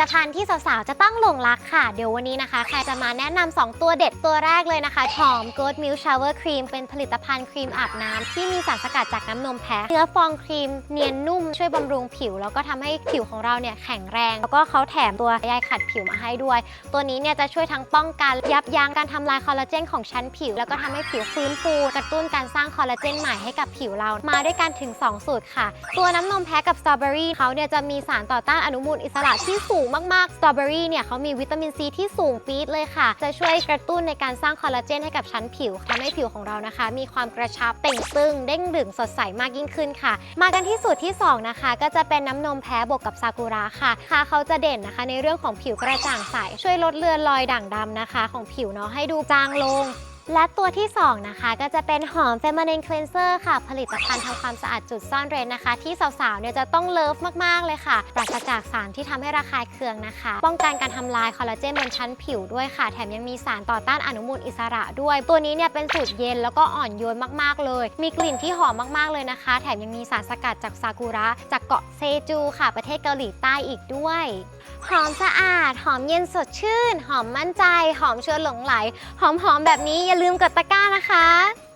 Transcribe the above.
ตภัณฑ์ที่สาวๆ จะต้องหลงรักค่ะ เดี๋ยววันนี้นะคะใครจะมาแนะนำ2ตัวเด็ดตัวแรกเลยนะคะหอม Goat Milk Shower Cream เป็นผลิตภัณฑ์ครีมอาบน้ำที่มีสารสกัดจากน้ำนมแพะเนื้อฟองครีมเนียนนุ่มช่วยบำรุงผิว แล้วก็ทำให้ผิวของเราเนี่ยแข็งแรง แล้วก็เขาแถมตัวใยขัดผิวมาให้ด้วย ตัวนี้เนี่ยจะช่วยทั้งป้องกันยับยั้งการทำลายคอลลาเจนของชั้นผิว แล้วก็ทำให้ผิวฟื้นฟูกระตุ้นการสร้างคอลลาเจนใหม่ให้กับผิวเรา มาด้วยกันถึง 2 สูตรค่ะ ตัวน้ำนมแพ้กับสตรอเบอรี่เขาเนี่ยจะมีสารต่อต้านอนุมูลอิสระที่สูงมากๆ สตรอเบอรี่เนี่ยเขามีวิตามินซีที่สูงปี๊ดเลยค่ะ จะช่วยกระตุ้นในการสร้างคอลลาเจนให้กับชั้นผิวทำให้ผิวของเรานะคะ มีความกระชับเต่งตึงเด้งดึงสดใสมากยิ่งขึ้นค่ะ มากันที่สูตรที่ 2 นะคะ ก็จะเป็นน้ำนมแพ้บวกกับซากุระค่ะค่ะเขาจะเด่นนะคะ ในเรื่องของผิวกระจ่างใสช่วยลดเลือนรอยด่างดำนะคะ ของผิวเนาะให้ดูจางลง และตัวที่ 2 นะคะ ก็จะเป็นหอม Feminine Cleanser ค่ะ ผลิตภัณฑ์ทำความสะอาดจุดซ่อนเร้นนะคะ ที่สาวๆ เนี่ยจะต้องเลิฟมาก ๆ เลยค่ะ ปราศจากสารที่ทำให้ระคายเคืองนะคะ ป้องกันการทำลายคอลลาเจนบนชั้นผิวด้วยค่ะ แถมยังมีสารต่อต้านอนุมูลอิสระด้วย ตัวนี้เนี่ยเป็นสูตรเย็นแล้วก็อ่อนโยนมาก ๆ เลย มีกลิ่นที่หอมมาก ๆ เลยนะคะ แถมยังมีสารสกัดจากซากุระ จากเกาะเซจูค่ะ ประเทศเกาหลีใต้อีกด้วย หอมสะอาด หอมเย็นสดชื่น หอมมั่นใจ หอมชวนหลงไหล หอมๆ แบบนี้อย่าลืมกดตะกร้านะคะ